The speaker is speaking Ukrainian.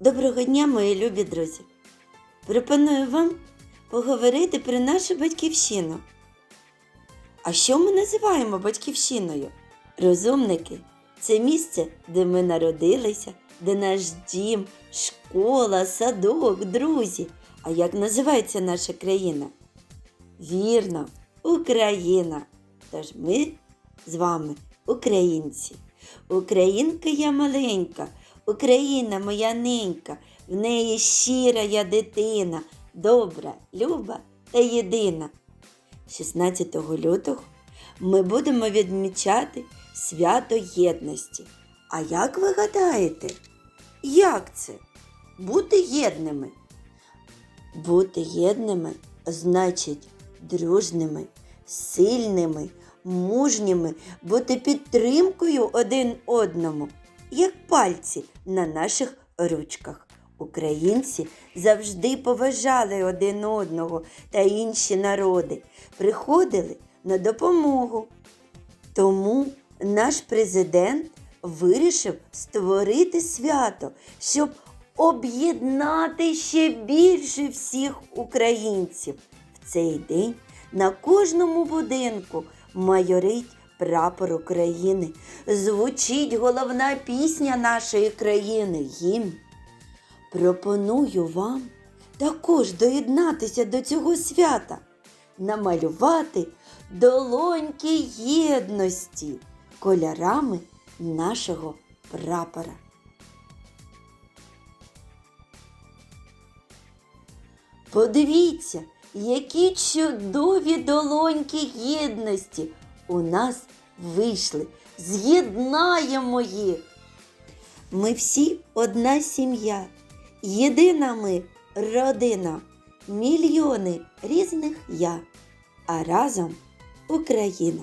Доброго дня, мої любі друзі! Пропоную вам поговорити про нашу батьківщину. А що ми називаємо батьківщиною? Розумники це місце, де ми народилися, де наш дім, школа, садок, друзі. А як називається наша країна? Вірно, Україна. Тож ми з вами українці. Українка я маленька, Україна моя ненька, в неї щира я дитина, добра, люба та єдина. 16 лютого ми будемо відмічати свято єдності. А як ви гадаєте, як це? Бути єдними? Бути єдними значить дружними, сильними, мужніми, бути підтримкою один одному, як пальці на наших ручках. Українці завжди поважали один одного та інші народи, приходили на допомогу. Тому наш президент вирішив створити свято, щоб об'єднати ще більше всіх українців. В цей день на кожному будинку майорить прапор України, звучить головна пісня нашої країни гімн. Пропоную вам також доєднатися до цього свята, намалювати долоньки єдності кольорами нашого прапора. Подивіться, які чудові долоньки єдності у нас вийшли. З'єднаємо їх. Ми всі одна сім'я, єдина ми родина, мільйони різних я, а разом Україна.